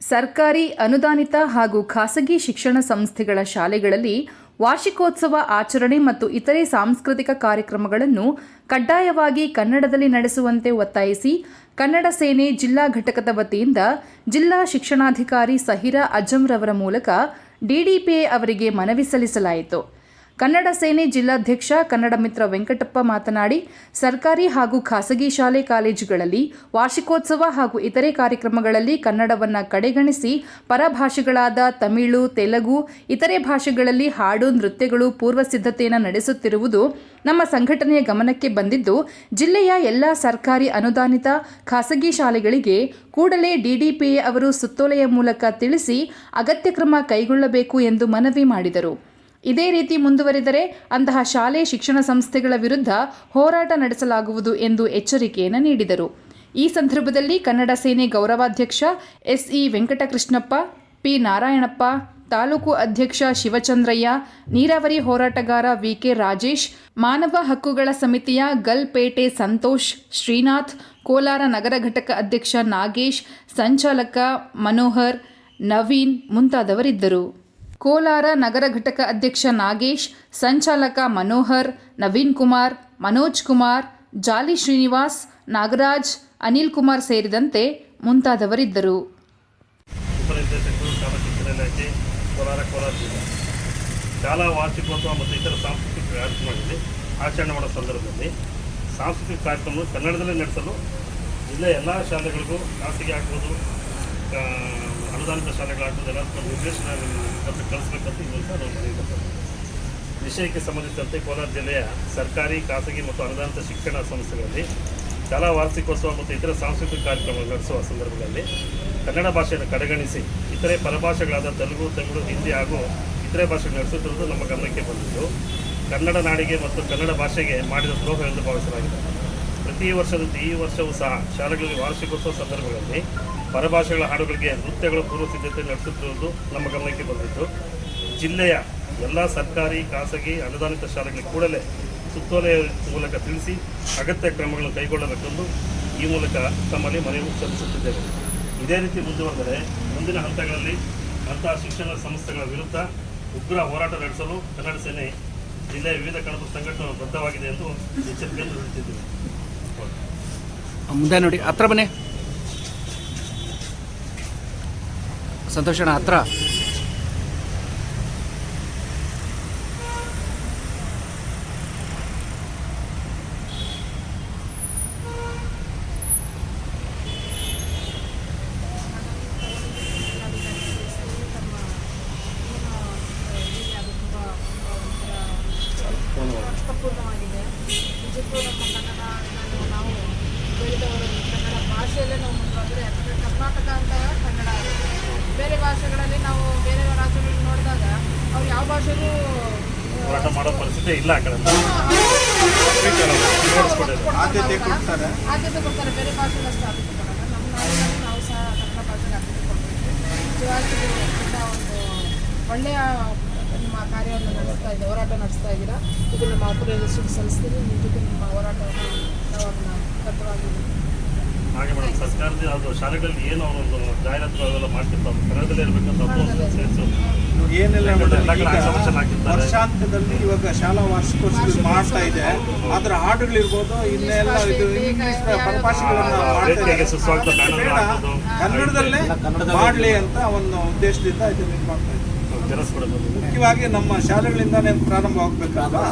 ಸರ್ಕಾರಿ ಅನುದಾನಿತ ಹಾಗೂ ಖಾಸಗಿ ಶಿಕ್ಷಣ ಸಂಸ್ಥೆಗಳ ಶಾಲೆಗಳಲ್ಲಿ ವಾರ್ಷಿಕೋತ್ಸವ ಆಚರಣೆ ಮತ್ತು ಇತರೆ ಸಾಂಸ್ಕೃತಿಕ ಕಾರ್ಯಕ್ರಮಗಳನ್ನು ಕಡ್ಡಾಯವಾಗಿ ಕನ್ನಡದಲ್ಲಿ ನಡೆಸುವಂತೆ ಒತ್ತಾಯಿಸಿ ಕನ್ನಡ ಸೇನೆ ಜಿಲ್ಲಾ ಘಟಕದ ವತಿಯಿಂದ ಜಿಲ್ಲಾ ಶಿಕ್ಷಣಾಧಿಕಾರಿ ಸಹಿರಾ ಅಜಂರವರ ಮೂಲಕ ಡಿಡಿಪಿಎ ಅವರಿಗೆ ಮನವಿ ಸಲ್ಲಿಸಲಾಯಿತು. ಕನ್ನಡ ಸೇನೆ ಜಿಲ್ಲಾಧ್ಯಕ್ಷ ಕನ್ನಡ ಮಿತ್ರ ವೆಂಕಟಪ್ಪ ಮಾತನಾಡಿ, ಸರ್ಕಾರಿ ಹಾಗೂ ಖಾಸಗಿ ಶಾಲೆ ಕಾಲೇಜುಗಳಲ್ಲಿ ವಾರ್ಷಿಕೋತ್ಸವ ಹಾಗೂ ಇತರೆ ಕಾರ್ಯಕ್ರಮಗಳಲ್ಲಿ ಕನ್ನಡವನ್ನು ಕಡೆಗಣಿಸಿ ಪರಭಾಷೆಗಳಾದ ತಮಿಳು, ತೆಲುಗು, ಇತರೆ ಭಾಷೆಗಳಲ್ಲಿ ಹಾಡು, ನೃತ್ಯಗಳು ಪೂರ್ವ ಸಿದ್ಧತೆಯನ್ನು ನಡೆಸುತ್ತಿರುವುದು ನಮ್ಮ ಸಂಘಟನೆಯ ಗಮನಕ್ಕೆ ಬಂದಿದ್ದು, ಜಿಲ್ಲೆಯ ಎಲ್ಲ ಸರ್ಕಾರಿ ಅನುದಾನಿತ ಖಾಸಗಿ ಶಾಲೆಗಳಿಗೆ ಕೂಡಲೇ ಡಿಡಿಪಿಎ ಅವರು ಸುತ್ತೋಲೆಯ ಮೂಲಕ ತಿಳಿಸಿ ಅಗತ್ಯ ಕ್ರಮ ಕೈಗೊಳ್ಳಬೇಕು ಎಂದು ಮನವಿ ಮಾಡಿದರು. ಇದೇ ರೀತಿ ಮುಂದುವರಿದರೆ ಅಂತಹ ಶಾಲೆ ಶಿಕ್ಷಣ ಸಂಸ್ಥೆಗಳ ವಿರುದ್ಧ ಹೋರಾಟ ನಡೆಸಲಾಗುವುದು ಎಂದು ಎಚ್ಚರಿಕೆಯನ್ನು ನೀಡಿದರು. ಈ ಸಂದರ್ಭದಲ್ಲಿ ಕನ್ನಡ ಸೇನೆ ಗೌರವಾಧ್ಯಕ್ಷ ಎಸ್ಇ ವೆಂಕಟಕೃಷ್ಣಪ್ಪ, ಪಿ ನಾರಾಯಣಪ್ಪ, ತಾಲೂಕು ಅಧ್ಯಕ್ಷ ಶಿವಚಂದ್ರಯ್ಯ, ನೀರಾವರಿ ಹೋರಾಟಗಾರ ವಿಕೆ ರಾಜೇಶ್, ಮಾನವ ಹಕ್ಕುಗಳ ಸಮಿತಿಯ ಗಲ್ಪೇಟೆ ಸಂತೋಷ್, ಶ್ರೀನಾಥ್, ಕೋಲಾರ ನಗರ ಘಟಕ ಅಧ್ಯಕ್ಷ ನಾಗೇಶ್, ಸಂಚಾಲಕ ಮನೋಹರ್, ನವೀನ್ ಮುಂತಾದವರಿದ್ದರು. ಕೋಲಾರ ನಗರ ಘಟಕ ಅಧ್ಯಕ್ಷ ನಾಗೇಶ್, ಸಂಚಾಲಕ ಮನೋಹರ್, ನವೀನ್ ಕುಮಾರ್, ಮನೋಜ್ ಕುಮಾರ್, ಜಾಲಿ ಶ್ರೀನಿವಾಸ್, ನಾಗರಾಜ್, ಅನಿಲ್ ಕುಮಾರ್ ಸೇರಿದಂತೆ ಮುಂತಾದವರಿದ್ದರು. ಕೋಲಾರ ಕೋಲಾರ ಜಿಲ್ಲೆ. ಶಾಲಾ, ವಾರ್ಷಿಕೋತ್ಸವ ಮತ್ತು ಇತರ ಸಾಂಸ್ಕೃತಿಕ ಕಾರ್ಯಕ್ರಮಗಳಲ್ಲಿ ಆಚರಣೆ ಮಾಡೋ ಸಂದರ್ಭದಲ್ಲಿ ಸಾಂಸ್ಕೃತಿಕ ಕಾರ್ಯಕ್ರಮ ಕನ್ನಡದಲ್ಲೇ ನಡೆಸಲು ಜಿಲ್ಲೆಯ ಎಲ್ಲ ಶಾಲೆಗಳಿಗೂ ಖಾಸಗಿ ಆಗ್ಬೋದು ಅನುದಾನಿತ ಶಾಲೆಗಳಾಗ್ಬೋದು ಉದ್ದೇಶ ಕಳಿಸ್ಬೇಕಂತ ಈ ಮೂಲಕ ನಾವು ಮನವಿ ವಿಷಯಕ್ಕೆ ಸಂಬಂಧಿಸಿದಂತೆ ಕೋಲಾರ ಜಿಲ್ಲೆಯ ಸರ್ಕಾರಿ, ಖಾಸಗಿ ಮತ್ತು ಅನುದಾನಿತ ಶಿಕ್ಷಣ ಸಂಸ್ಥೆಗಳಲ್ಲಿ ಶಾಲಾ ವಾರ್ಷಿಕೋತ್ಸವ ಮತ್ತು ಇತರ ಸಾಂಸ್ಕೃತಿಕ ಕಾರ್ಯಕ್ರಮಗಳು ನಡೆಸುವ ಸಂದರ್ಭದಲ್ಲಿ ಕನ್ನಡ ಭಾಷೆಯನ್ನು ಕಡೆಗಣಿಸಿ, ಇತರೆ ಪರಭಾಷೆಗಳಾದ ತೆಲುಗು ತಮಿಳು ಹಿಂದಿ ಹಾಗೂ ಇತರೆ ಭಾಷೆಗಳು ನಡೆಸುತ್ತಿರುವುದು ನಮ್ಮ ಗಮನಕ್ಕೆ ಬಂದಿದ್ದು. ಕನ್ನಡ ನಾಡಿಗೆ ಮತ್ತು ಕನ್ನಡ ಭಾಷೆಗೆ ಮಾಡಿದ ದ್ರೋಹ ಎಂದು ಭಾವಿಸಲಾಗಿದೆ. ಪ್ರತಿ ವರ್ಷದಂತೆ ಈ ವರ್ಷವೂ ಸಹ ಶಾಲೆಗಳಲ್ಲಿ ವಾರ್ಷಿಕೋತ್ಸವ ಸಂದರ್ಭಗಳಲ್ಲಿ ಪರಭಾಷೆಗಳ ಹಾಡುಗಳಿಗೆ ನೃತ್ಯಗಳ ಪೂರ್ವ ಸಿದ್ಧತೆ ನಡೆಸುತ್ತಿರುವುದು ನಮ್ಮ ಗಮನಕ್ಕೆ ಬಂದಿತ್ತು. ಜಿಲ್ಲೆಯ ಎಲ್ಲ ಸರ್ಕಾರಿ, ಖಾಸಗಿ, ಅನುದಾನಿತ ಶಾಲೆಗಳಿಗೆ ಕೂಡಲೇ ಸುತ್ತೋಲೆಯ ಮೂಲಕ ತಿಳಿಸಿ ಅಗತ್ಯ ಕ್ರಮಗಳನ್ನು ಕೈಗೊಳ್ಳಬೇಕೆಂದು ಈ ಮೂಲಕ ತಮ್ಮಲ್ಲಿ ಮನವಿ ಸಲ್ಲಿಸುತ್ತಿದ್ದೇವೆ. ಇದೇ ರೀತಿ ಮುಂದುವರೆದರೆ ಮುಂದಿನ ಹಂತಗಳಲ್ಲಿ ಅಂತಹ ಶಿಕ್ಷಣ ಸಂಸ್ಥೆಗಳ ವಿರುದ್ಧ ಉಗ್ರ ಹೋರಾಟ ನಡೆಸಲು ಕನ್ನಡ ಸೇನೆ ಜಿಲ್ಲೆಯ ವಿವಿಧ ಕಣದ ಸಂಘಟನೆ ಬದ್ಧವಾಗಿದೆ ಎಂದು ಎಚ್ಚರಿಕೆಯನ್ನು ನೀಡುತ್ತಿದ್ದೇವೆ ಮುಂದೆ ನೋಡಿ ಹತ್ರ ಬನ್ನಿ. ಸಂತೋಷಣ ಹತ್ರ. ಅರ್ಥಪೂರ್ಣವಾಗಿದೆ ನಿಜಕ್ಕೂ ನಮ್ಮ ಕನ್ನಡ ನಾವು ಬೆಳೆದವರು ಕನ್ನಡ ಭಾಷೆಯಲ್ಲೇ ನಾವು ಮುಂದುವರೆದ್ರೆ ಯಾಕಂದರೆ ಕರ್ನಾಟಕ ಅಂತ ಕನ್ನಡ ಬೇರೆ ಭಾಷೆಗಳಲ್ಲಿ ನಾವು ಬೇರೆ ರಾಜ್ಯಗಳಲ್ಲಿ ನೋಡಿದಾಗ ಅವ್ರು ಯಾವ ಭಾಷೆಗೂ ಹೋರಾಟ ಮಾಡೋ ಪರಿಸ್ಥಿತಿ ಇಲ್ಲ ಆ ಕಡೆ. ಆದ್ಯತೆ ಕೊಡ್ತಾರೆ. ಆದ್ಯತೆ ಕೊಡ್ತಾರೆ. ಬೇರೆ ಭಾಷೆಗೆ ಅಷ್ಟು ಆದ್ಯತೆ ಕೊಡಲ್ಲ. ನಮ್ಮ ನಾಡಿನಲ್ಲಿ ನಾವು ಸಹ ಕನ್ನಡ ಭಾಷೆಗೆ ಆದ್ಯತೆ ಕೊಡಬೇಕು ನಿಜವಾಗಿ ತುಂಬ ಒಂದು ಒಳ್ಳೆಯ ನಿಮ್ಮ ಕಾರ್ಯವನ್ನು ನಡೆಸ್ತಾ ಇದೆ ಹೋರಾಟ ನಡೆಸ್ತಾ ಇದ್ದೀರಾ? ಇದು ನಮ್ಮ ಸಲ್ಲಿಸ್ತೀನಿ. ನಿಮ್ಮ ಜೊತೆ ನಿಮ್ಮ ಹೋರಾಟವನ್ನು ನಾವು ಅದನ್ನು ಬದ್ಧವಾಗಿ ಹಾಗೆ ಮೇಡಮ್ ಸರ್ಕಾರದ ಅದು ಶಾಲೆಗಳಲ್ಲಿ ಏನು ಅವರೊಂದು ಜಾಹೀರಾತು ಅವೆಲ್ಲ ಮಾಡ್ತಿರ್ತಾರೆ ಕನ್ನಡದಲ್ಲೇ ಇರಬೇಕಂತ ಅದು ಸೇರಿಸು ಏನೆಲ್ಲ. ವರ್ಷಾಂತ್ಯದಲ್ಲಿ ಇವಾಗ ಶಾಲಾ ವಾರ್ಷಿಕೋತ್ಸವ ಮಾಡ್ತಾ ಇದೆ. ಅದರ ಹಾಡುಗಳಿರ್ಬೋದು ಇನ್ನೆಲ್ಲ ಇದು ಇಂಗ್ಲಿಷ್ ಪರಭಾಷೆಗಳನ್ನ ಕನ್ನಡದಲ್ಲೇ ಮಾಡಲಿ ಅಂತ ಒಂದು ಉದ್ದೇಶದಿಂದ ಇದನ್ನ ಇದು ಮಾಡ್ತಾ ಇದ್ದೀವಿ ಮುಖ್ಯವಾಗಿ ನಮ್ಮ ಶಾಲೆಗಳಿಂದಾನೇ ಪ್ರಾರಂಭ ಆಗ್ಬೇಕಲ್ವಾ